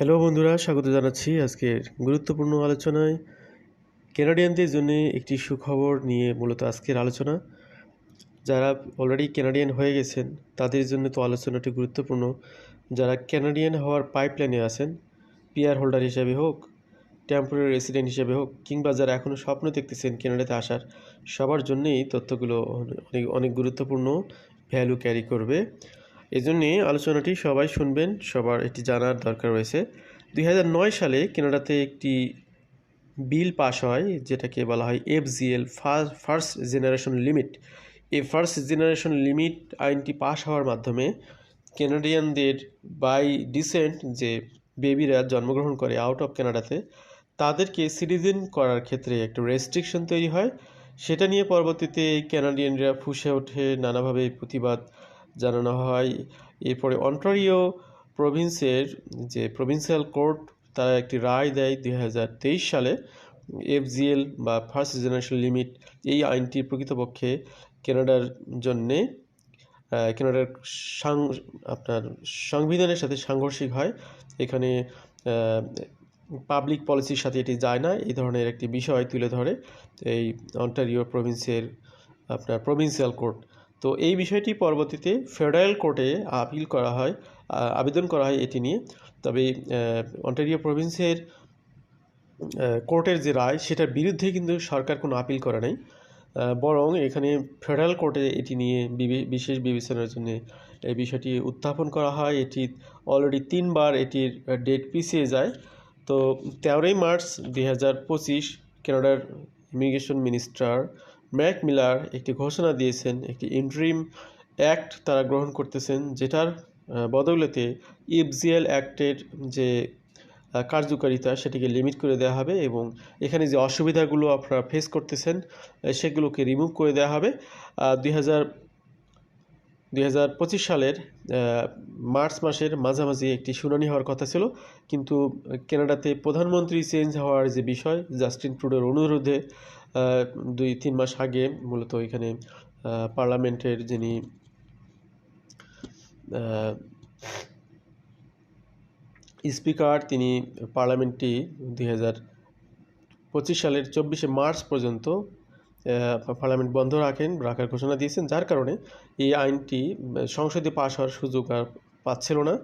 Hello বন্ধুরা, স্বাগত জানাচ্ছি আজকের গুরুত্বপূর্ণ আলোচনায়। কেনাডিয়ানদের জন্য একটি সুখবর নিয়ে মূলত আজকের আলোচনা। যারা অলরেডি কেনাডিয়ান হয়ে গেছেন, তাদের জন্য তো আলোচনাটি গুরুত্বপূর্ণ। যারা কেনাডিয়ান হওয়ার পাইপলাইনে আছেন পিয়ার হোল্ডার হিসাবে হোক টেম্পোরারি রেসিডেন্ট হিসেবে হোক, কিংবা যারা এখনও স্বপ্ন দেখতেছেন কেনাডাতে আসার, সবার জন্যেই তথ্যগুলো অনেক অনেক গুরুত্বপূর্ণ ভ্যালু ক্যারি করবে। এজন্যে আলোচনাটি সবাই শুনবেন, সবার এটি জানার দরকার রয়েছে। দুই হাজার নয় সালে কেনাডাতে একটি বিল পাস হয়, যেটাকে বলা হয় F FGL first generation limit. এই ফার্স্ট জেনারেশন লিমিট আইনটি পাস হওয়ার মাধ্যমে কেনাডিয়ানদের বাই ডিসেন্ট, যে বেবিরা জন্মগ্রহণ করে আউট অফ কানাডাতে, তাদেরকে সিটিজেন করার ক্ষেত্রে একটা রেস্ট্রিকশন তৈরি হয়। সেটা নিয়ে পরবর্তীতে ক্যানাডিয়ানরা ফুসে ওঠে, নানাভাবে প্রতিবাদ জানানো হয়। এরপরে অন্টারিও প্রভিন্সের যে প্রভিন্সিয়াল কোর্ট, তারা একটি রায় দেয় দু হাজার তেইশ সালে। এফজিএল বা ফার্স্ট জেনারেশন লিমিট এই আইনটি প্রকৃতপক্ষে কেনাডার জন্যে কেনাডার সাং আপনার সংবিধানের সাথে সাংঘর্ষিক হয়। এখানে পাবলিক পলিসির সাথে এটি যায় না। এই ধরনের একটি বিষয় তুলে ধরে এই অন্টারিও প্রভিন্সের, আপনার প্রভিন্সিয়াল কোর্ট। তো এই বিষয়টি পরবর্তীতে ফেডারেল কোর্টে আপিল করা হয় আবেদন করা হয় এটি নিয়ে। তবে অন্টারিও প্রভিন্সের কোর্টের যে রায়, সেটার বিরুদ্ধে কিন্তু সরকার কোনো আপিল করে নাই। বরং এখানে ফেডারেল কোর্টে এটি নিয়ে বিশেষ বিবেচনার জন্য এই বিষয়টি উত্থাপন করা হয়। এটি অলরেডি তিনবার এটির ডেট পিছিয়ে যায়। তো তেরোই মার্চ দুই হাজার পঁচিশ কানাডার ইমিগ্রেশন মিনিস্টার ম্যাক মিলার একটি ঘোষণা দিয়েছেন, একটি ইন্ট্রিম অ্যাক্ট তারা গ্রহণ করতেছেন, যেটার বদৌলতে ইফজিএল অ্যাক্টের যে কার্যকারিতা সেটিকে লিমিট করে দেওয়া হবে এবং এখানে যে অসুবিধাগুলো আপনারা ফেস করতেছেন সেগুলোকে রিমুভ করে দেওয়া হবে। দুই হাজার সালের মার্চ মাসের মাঝামাঝি একটি শুনানি হওয়ার কথা ছিল। কিন্তু কানাডাতে প্রধানমন্ত্রী চেঞ্জ হওয়ার যে বিষয়, জাস্টিন ট্রুডোর অনুরোধে দুই, তিন মাস আগে মূলত এখানে পার্লামেন্টের যিনি স্পিকার, তিনি পার্লামেন্টটি দুই পঁচিশ সালের চব্বিশে মার্চ পর্যন্ত পার্লামেন্ট বন্ধ রাখেন, রাখার ঘোষণা দিয়েছেন। যার কারণে এই আইনটি সংসদে পাশ হওয়ার সুযোগ আর পাচ্ছিল না।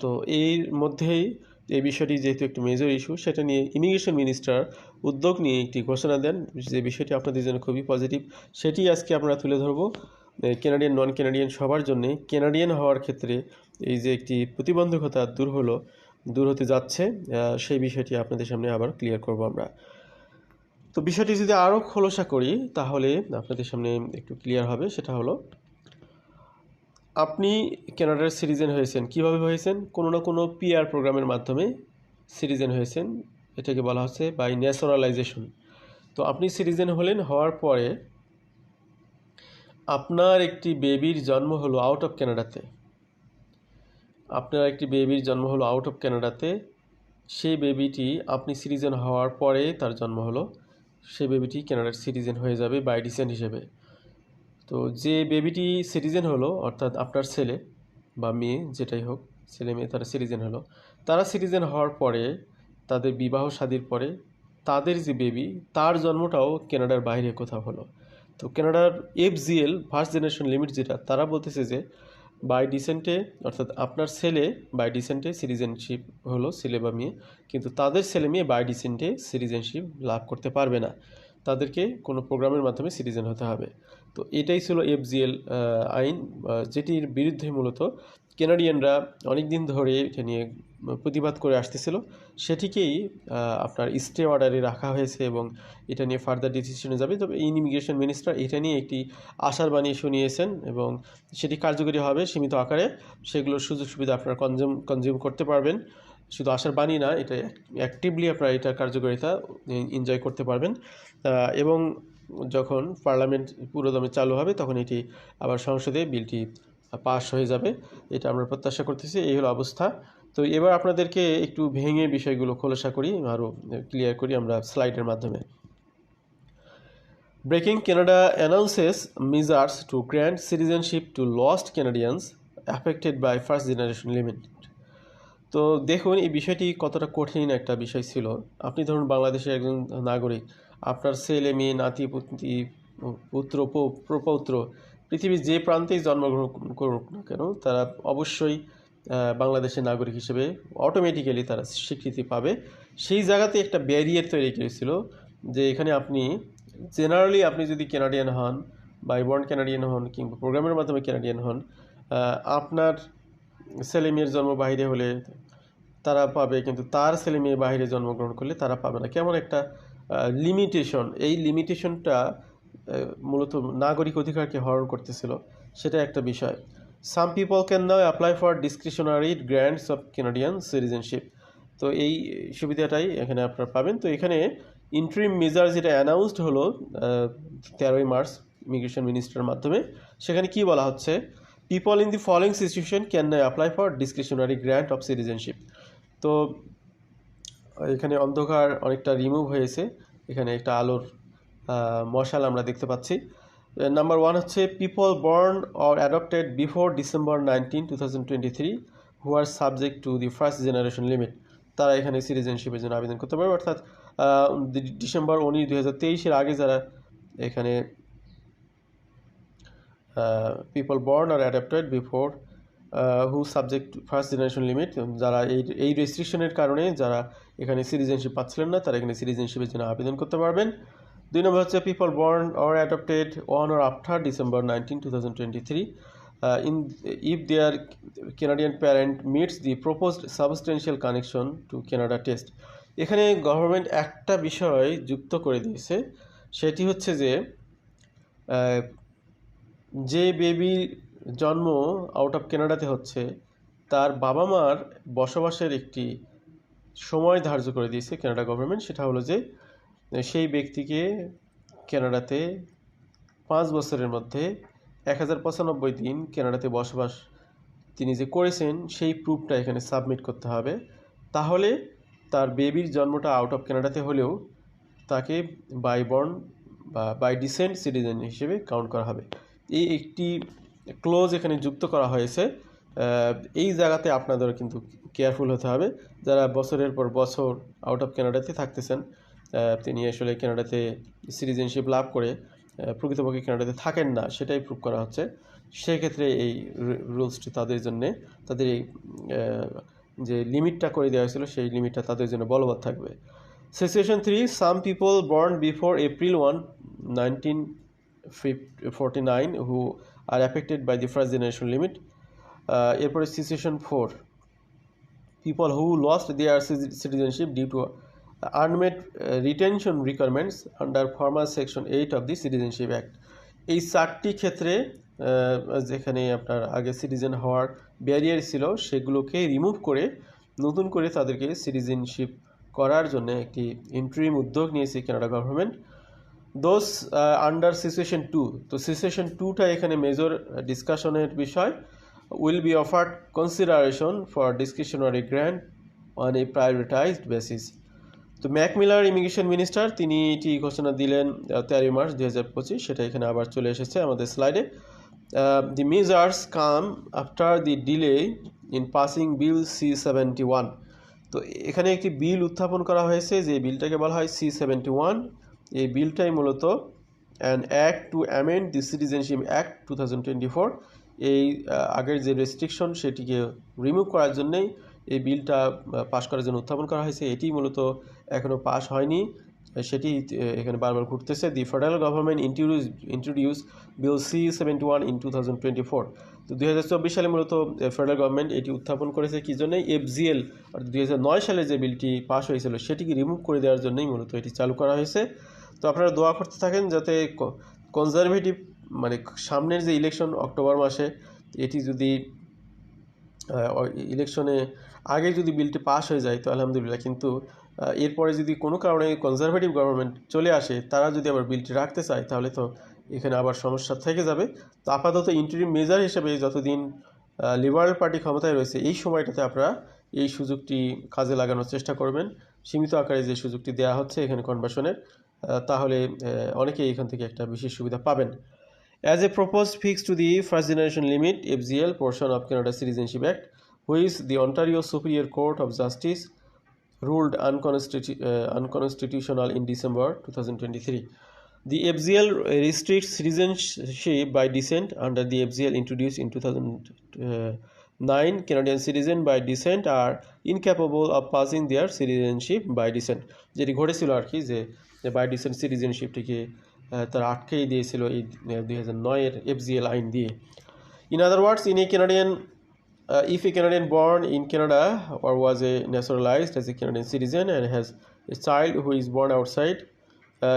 তো এর মধ্যেই এই বিষয়টি যেহেতু একটি মেজর ইস্যু সেটা নিয়ে ইমিগ্রেশন মিনিস্টার উদ্যোগ নিয়ে একটি ঘোষণা দেন। যে বিষয়টি আপনাদের জন্য খুবই পজিটিভ সেটি আজকে আমরা তুলে ধরবো। কেনাডিয়ান নন কেনাডিয়ান সবার জন্যে কেনাডিয়ান হওয়ার ক্ষেত্রে এই যে একটি প্রতিবন্ধকতা দূর হলো, দূর হতে যাচ্ছে সেই বিষয়টি আপনাদের সামনে আবার ক্লিয়ার করব আমরা। তো বিষয়টি যদি আরও খোলসা করি, তাহলে আপনাদের সামনে একটু ক্লিয়ার হবে, সেটা হলো আপনি ক্যানাডার সিটিজেন হয়েছেন, কীভাবে হয়েছেন? কোনো না কোনো পিআর প্রোগ্রামের মাধ্যমে সিটিজেন হয়েছেন, এটাকে বলা হচ্ছে বাই ন্যাশনালাইজেশন তো আপনি সিটিজেন হলেন, হওয়ার পরে আপনার একটি বেবির জন্ম হলো আউট অফ ক্যানাডাতে আপনার একটি বেবির জন্ম হলো আউট অফ কানাডাতে সেই বেবিটি আপনি সিটিজেন হওয়ার পরে তার জন্ম হলো, সেই বেবিটি কানাডার সিটিজেন হয়ে যাবে বাই ডিসেন্ট হিসেবে। তো যে বেবিটি সিটিজেন হলো, অর্থাৎ আপনার ছেলে বা মেয়ে, যেটাই হোক, ছেলে মেয়ে তারা সিটিজেন হলো, তারা সিটিজেন হওয়ার পরে, তাদের বিবাহ শাদীর পরে, তাদের যে বেবি তার জন্মটাও কেনাডার বাইরে কোথাও হলো। তো কানাডার এফজিএল ফার্স্ট জেনারেশন লিমিট যেটা, তারা বলতেছে যে বাই ডিসেন্টে অর্থাৎ আপনার ছেলে বাই ডিসেন্টে সিটিজেনশিপ হলো, ছেলে বা মেয়ে, কিন্তু তাদের ছেলে মেয়ে বাই ডিসেন্টে সিটিজেনশিপ লাভ করতে পারবে না। তাদেরকে কোনো প্রোগ্রামের মাধ্যমে সিটিজেন হতে হবে। তো এটাই ছিল এফজিএল আইন যেটির বিরুদ্ধে মূলত কেনাডিয়ানরা অনেক দিন ধরে এটা নিয়ে প্রতিবাদ করে আসতেছিল। সেটিকেই আপনার স্টে অর্ডারে রাখা হয়েছে এবং এটা নিয়ে ফার্দার ডিসিশনে যাবে। তবে ইমিগ্রেশন মিনিস্টার এটা নিয়ে একটি আশার বাণী শুনিয়েছেন এবং সেটি কার্যকরী হবে সীমিত আকারে। সেগুলোর সুযোগ সুবিধা আপনারা কনজিউম কনজিউম করতে পারবেন। শুধু আশার বাণী না, এটা অ্যাক্টিভলি আপনারা এটার কার্যকারিতা এনজয় করতে পারবেন। এবং যখন পার্লামেন্ট পুরোদমে চালু হবে, তখন এটি আবার সংসদে বিলটি পাস হয়ে যাবে। এটা আমরা প্রত্যাশা করতেছি, এই হলো অবস্থা। তো এবার আপনাদেরকে একটু ভেঙে বিষয়গুলো খোলসা করি, আরও ক্লিয়ার করি আমরা স্লাইডের মাধ্যমে। Breaking Canada announces measures to grant citizenship to lost Canadians affected by first generation. তো তো দেখুন, এই বিষয়টি কতটা কঠিন একটা বিষয় ছিল। আপনি ধরুন বাংলাদেশের একজন নাগরিক আপনার ছেলে, মেয়ে, নাতি, পুতি, পুত্র প্রপৌত্র, পৃথিবীর যে প্রান্তেই জন্মগ্রহণ করুক না কেন, তারা অবশ্যই বাংলাদেশের নাগরিক হিসেবে অটোমেটিক্যালি তারা স্বীকৃতি পাবে। সেই জায়গাতে একটা ব্যারিয়ার তৈরি করেছিল যে এখানে আপনি জেনারেলি আপনি যদি কেনাডিয়ান হন বা বর্ন ক্যানাডিয়ান হন কিংবা প্রোগ্রামের মাধ্যমে ক্যানাডিয়ান হন আপনার ছেলে, মেয়ের জন্ম বাইরে হলে তারা পাবে, কিন্তু তার ছেলে, মেয়ে বাইরে জন্মগ্রহণ করলে তারা পাবে না। কেমন একটা লিমিটেশন এই লিমিটেশনটা মূলত নাগরিক অধিকারকে হরণ করতেছিল সেটা একটা বিষয়। Some people can now apply for discretionary grants of Canadian citizenship তো এই সুবিধাটাই এখানে আপনারা পাবেন। তো এখানে ইন্ট্রিম মেজার যেটা অ্যানাউন্সড হলো তেরোই মার্চ ইমিগ্রেশন মিনিস্টারের মাধ্যমে, সেখানে কি বলা হচ্ছে? People in the following situation can apply for discretionary grant of citizenship তো এখানে অন্ধকার অনেকটা রিমুভ হয়েছে। এখানে একটা আলোর মশাল আমরা দেখতে পাচ্ছি। নাম্বার ওয়ান হচ্ছে people born or adopted before December nineteen two thousand twenty three who are subject to the first generation limit তারা এখানে সিটিজেনশিপের জন্য আবেদন করতে পারবে। অর্থাৎ ডিসেম্বর উনিশ দুই হাজার তেইশের আগে যারা এখানে people born or adopted before who subject first generation limit যারা এই এই রেস্ট্রিকশনের কারণে যারা এখানে সিটিজেনশিপ পাচ্ছিলেন না, তারা এখানে সিটিজেনশিপের জন্য আবেদন করতে পারবেন। দুই নম্বর হচ্ছে people born or adopted on or after December nineteen two thousand twenty three in if their Canadian parent meets the proposed substantial connection to Canada test এখানে গভর্নমেন্ট একটা বিষয় যুক্ত করে দিয়েছে, সেটি হচ্ছে যে যে বেবি জন্ম আউট অফ কেনাডাতে হচ্ছে। তার বাবা মার বসবাসের একটি সময় ধার্য করে দিয়েছে কেনাডা গভর্নমেন্ট সেটা হলো যে, সেই ব্যক্তিকে কানাডাতে পাঁচ বছরের মধ্যে এক হাজার পঁচানব্বই দিন কানাডাতে বসবাস তিনি যে করেছেন, সেই প্রুফটা এখানে সাবমিট করতে হবে। তাহলে তার বেবির জন্মটা আউট অফ কেনাডাতে হলেও তাকে বাই বর্ন বা বাই ডিসেন্ট সিটিজেন হিসেবে কাউন্ট করা হবে। এই একটি ক্লোজ এখানে যুক্ত করা হয়েছে এই জায়গাতে আপনাদের কিন্তু কেয়ারফুল হতে হবে। যারা বছরের পর বছর আউট অফ কানাডাতে থাকতেছেন তিনি আসলে কানাডাতে সিটিজেনশিপ লাভ করে প্রকৃতপক্ষে কানাডাতে থাকেন না, সেটাই প্রুভ করা হচ্ছে। সেক্ষেত্রে এই রুলসটি তাদের জন্যে, তাদের এই যে লিমিটটা করে দেওয়া হয়েছিল, সেই লিমিটটা তাদের জন্য বলবৎ থাকবে। Situation three some people born before April one nineteen fif forty nine who are affected by the first generation limit এরপরে situation four lost their ci- citizenship due to unmet uh, retention requirements under former section 8 of the citizenship act. এই চারটি ক্ষেত্রে যেখানে আপনার আগে citizen হওয়ার barrier ছিল সেগুলোকে রিমুভ করে নতুন করে তাদেরকে সিটিজেনশিপ করার জন্য একটি ইন্ট্রিম উদ্যোগ নিয়েছে Canada government those under situation two তো সিচুয়েশন টুটা এখানে মেজর ডিসকাশনের বিষয় will be offered consideration for discretionary grant on a prioritized basis তো ম্যাকমিলার ইমিগ্রেশন মিনিস্টার তিনি এটি ঘোষণা দিলেন তেরোই মার্চ দুই হাজার পঁচিশ, সেটা এখানে আবার চলে এসেছে আমাদের স্লাইডে the measures come after the delay in passing bill C seventy one তো এখানে একটি বিল উত্থাপন করা হয়েছে, যে বিলটাকে বলা হয় সি সেভেন্টি ওয়ান এই বিলটাই মূলত an act to amend the citizenship act to এই আগের যে রেস্ট্রিকশন সেটিকে রিমুভ করার জন্যেই এই বিলটা পাশ করার জন্য উত্থাপন করা হয়েছে। এটি মূলত এখনও পাশ হয়নি। সেটি এখানে বারবার ঘুরতেছে। The federal government introduce introduce bill C seventy one in two thousand twenty four তো চব্বিশ সালে মূলত ফেডারেল গভর্নমেন্ট এটি উত্থাপন করেছে কী জন্যই এফজিএল অর্থাৎ দুই হাজার নয় সালে যে বিলটি পাশ হয়েছিল, সেটিকে রিমুভ করে দেওয়ার জন্যই মূলত এটি চালু করা হয়েছে। তো আপনারা দোয়া করতে থাকেন যাতে কনজারভেটিভ মানে সামনের যে ইলেকশন অক্টোবর মাসে, এটি যদি ইলেকশনে আগে যদি বিলটি পাস হয়ে যায়, তো আলহামদুলিল্লাহ। কিন্তু এরপরে যদি কোনো কারণে কনজারভেটিভ গভর্নমেন্ট চলে আসে, তারা যদি আবার বিলটি রাখতে চায়, তাহলে তো এখানে আবার সমস্যা থেকে যাবে। তো আপাতত ইন্টারিম মেজার হিসেবে যতদিন লিবারেল পার্টি ক্ষমতায় রয়েছে, এই সময়টাতে আপনারা এই সুযোগটি কাজে লাগানোর চেষ্টা করবেন। সীমিত আকারে যে সুযোগটি দেওয়া হচ্ছে এখানে কনভার্সনের তাহলে অনেকে এখান থেকে একটা বিশেষ সুবিধা পাবেন। As a propose fix to the first generation limit F GL portion of Canada citizenship act whereas the Ontario superior court of justice ruled আনকনস্টিটি unconstitutional in December to the F GL restrict citizenship by descent under the F GL introduce in two nine Canadian citizen by descent are incapable of passing their citizenship by descent যেটি ঘটেছিল আর কি, যে যে বাইডিসেন সিটিজেনশিপটিকে তারা আটকেই দিয়েছিল এই দুই হাজার এফজিএল আইন দিয়ে। In other words in a Canadian if a Canadian born in Canada or was a naturalized as a Canadian citizen and has a child who is born outside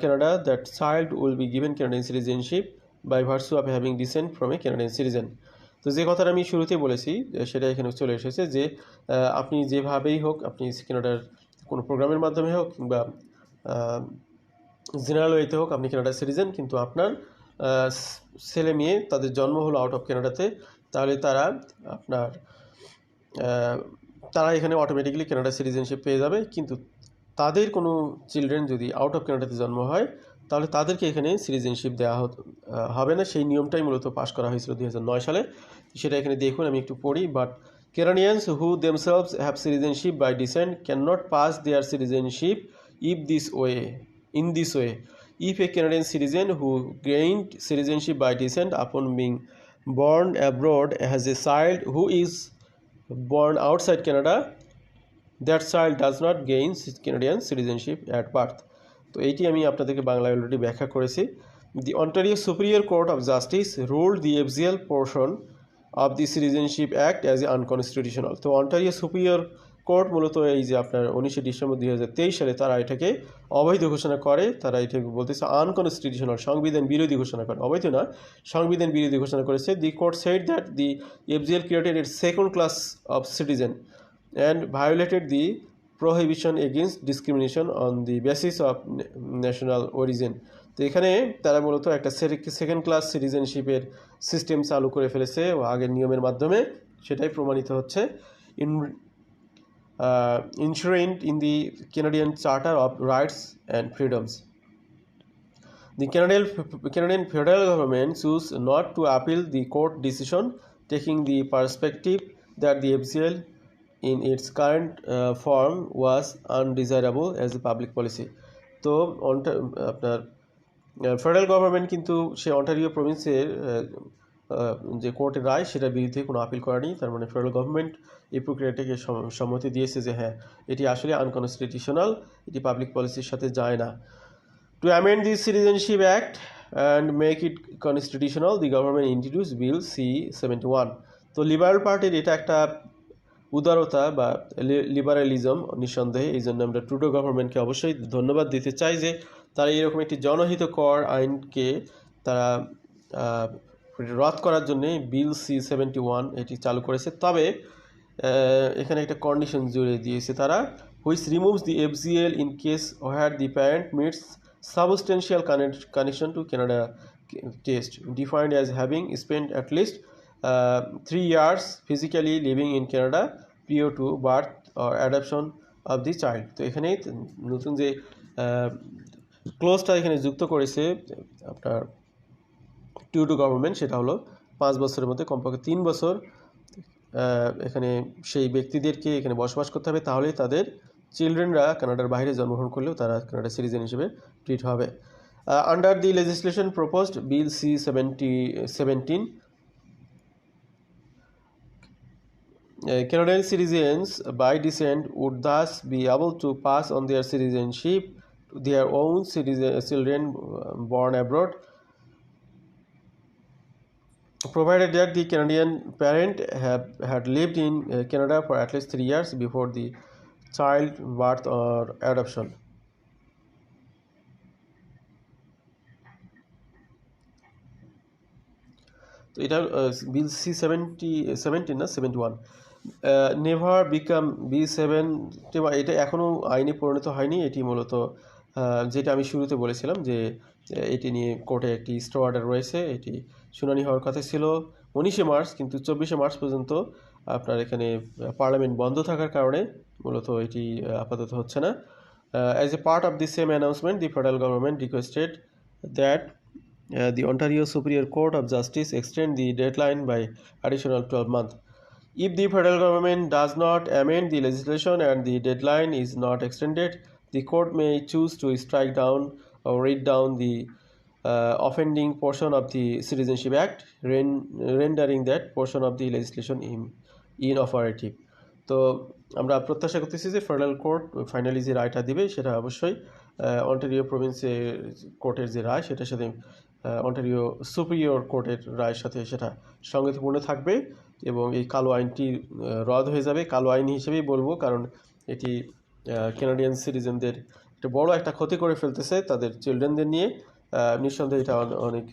Canada that child will be given Canadian citizenship by virtue of having descent from a Canadian citizen তো যে কথাটা আমি শুরুতেই বলেছি সেটা এখানে চলে এসেছে যে আপনি যেভাবেই হোক, আপনি কেনাডার কোনো প্রোগ্রামের মাধ্যমে হোক কিংবা জেনারেল ওয়েতে হোক, আপনি কানাডার সিটিজেন কিন্তু আপনার ছেলে মেয়ে, তাদের জন্ম হলো আউট অফ কানাডাতে তাহলে তারা আপনার তারা এখানে অটোমেটিক্যালি কানাডা সিটিজেনশিপ পেয়ে যাবে, কিন্তু তাদের কোনো চিলড্রেন যদি আউট অফ কানাডাতে জন্ম হয়, তাহলে তাদেরকে এখানে সিটিজেনশিপ দেওয়া হবে না। সেই নিয়মটাই মূলত পাশ করা হয়েছিল দুই হাজার নয় সালে। সেটা এখানে দেখুন, আমি একটু পড়ি but Canadians who have have by descent can not pass their citizenship if this way, in this way, if a Canadian citizen who gained citizenship by descent upon being born abroad has a child who is born outside Canada that child does not gain Canadian citizenship at birth তো এইটি আমি আপনাদেরকে বাংলায় already ব্যাখ্যা করেছি। The Ontario Superior Court of Justice ruled the FGL portion of the Citizenship Act as a unconstitutional তো Ontario সুপ্রিয়ার Court মূলত এই যে আপনার উনিশে ডিসেম্বর দুই হাজার তেইশ সালে তারা এটাকে অবৈধ ঘোষণা করে, তারা এটাকে বলতেছে আনকনস্টিটিউশনাল সংবিধান বিরোধী ঘোষণা করে। অবৈধ না, সংবিধান বিরোধী ঘোষণা করেছে। The court said that the FGL created a second class of citizen and violated the prohibition against discrimination on the basis of national origin তো এখানে তারা মূলত একটা সেকেন্ড ক্লাস সিটিজেনশিপের সিস্টেম চালু করে ফেলেছে ও আগের নিয়মের মাধ্যমে। সেটাই প্রমাণিত হচ্ছে। In enshrined in the Canadian charter of rights and freedoms The Canadian, Canadian federal government chose not to appeal the court decision, taking the perspective that the FCL in its current uh, form was undesirable as a public policy. তো আপনার federal government কিন্তু সে Ontario প্রভিন্সের যে কোর্টের রায়, সেটার বিরুদ্ধে কোনো appeal করেনি। তার মানে ফেডারেল গভর্নমেন্ট এই প্রক্রিয়াটিকে সম্মতি দিয়েছে যে হ্যাঁ এটি আসলে আনকনস্টিটিউশনাল এটি পাবলিক পলিসির সাথে যায় না। To amend the Citizenship act and make it constitutional the government introduced bill C seventy one তো লিবারেল পার্টির এটা একটা উদারতা বা লিবারালিজম নিঃসন্দেহে, এই জন্য আমরা ট্রুডো গভর্নমেন্টকে অবশ্যই ধন্যবাদ দিতে চাই যে তারা এরকম একটি জনহিত কর আইনকে তারা রদ করার জন্য বিল সি সেভেন্টি ওয়ান এটি চালু করেছে। তবে এখানে একটা কন্ডিশন জুড়ে দিয়েছে তারা which removes the FGL in case where the parent meets substantial connection to Canada test defined as having spend at least three years physically living in Canada prior to birth or adoption of the child তো এখানেই নতুন যে ক্লোজটা এখানে যুক্ত করেছে, আপনার two two government সেটা হলো পাঁচ বছরের মধ্যে কমপক্ষে তিন বছর এখানে সেই ব্যক্তিদেরকে এখানে বসবাস করতে হবে তাহলেই তাদের চিলড্রেনরা কানাডার বাইরে জন্মগ্রহণ করলেও তারা কানাডা সিটিজেন হিসেবে ট্রিট হবে। Under the legislation proposed bill C seventy seventeen by descent would thus be able to pass on their citizenship to their own citizen, children uh, born abroad. Provided that the Canadian parent have, had lived in uh, Canada for at least three years before the child birth or adoption. তো এটা bill C seventy seventeen না seventy one never become B seven এটা এখনও আইনে পরিণত হয়নি এটি মূলত যেটা আমি শুরুতে বলেছিলাম যে এটি নিয়ে কোর্টে একটি স্টো অর্ডার রয়েছে এটি শুনানি হওয়ার কথা ছিল উনিশে মার্চ কিন্তু চব্বিশে মার্চ পর্যন্ত আপনার এখানে পার্লামেন্ট বন্ধ থাকার কারণে মূলত এটি আপাতত হচ্ছে না as a part of the same announcement the federal government requested that Uh, the Ontario Superior Court of Justice extend the deadline by additional 12 months. If the federal government does not amend the legislation and the deadline is not extended, the court may choose to strike down or read down the uh, offending portion of the Citizenship Act, ren- rendering that portion of the legislation in, inoperative. তো আমরা প্রত্যাশা করতেছি যে federal court finally যে রায়টা দিবে সেটা অবশ্যই অন্টারিও প্রভিন্সের কোর্টের যে রায় সেটার সাথে অন্টারিও সুপ্রিয়র কোর্টের রায়ের সাথে সেটা সঙ্গতিপূর্ণ থাকবে এবং এই কালো আইনটি রদ হয়ে যাবে কালো আইন হিসেবেই বলব কারণ এটি কেনাডিয়ান সিটিজেনদের একটা বড় একটা ক্ষতি করে ফেলতেছে তাদের চিলড্রেনদের নিয়ে। নিঃসন্দেহে এটা অনে- অনেক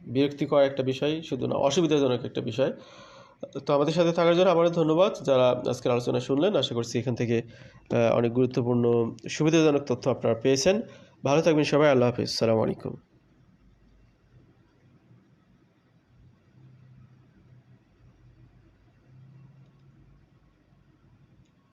বিরক্তিকর একটা বিষয়, শুধু না, অসুবিধাজনক একটা বিষয়। তো আমাদের সাথে থাকার জন্য আবারও ধন্যবাদ। যারা আজকের আলোচনা শুনলেন, আশা করছি এখান থেকে অনেক গুরুত্বপূর্ণ, সুবিধাজনক তথ্য আপনারা পেয়েছেন। ভালো থাকবেন সবাই, আল্লাহ হাফিজ। সালামু আলাইকুম।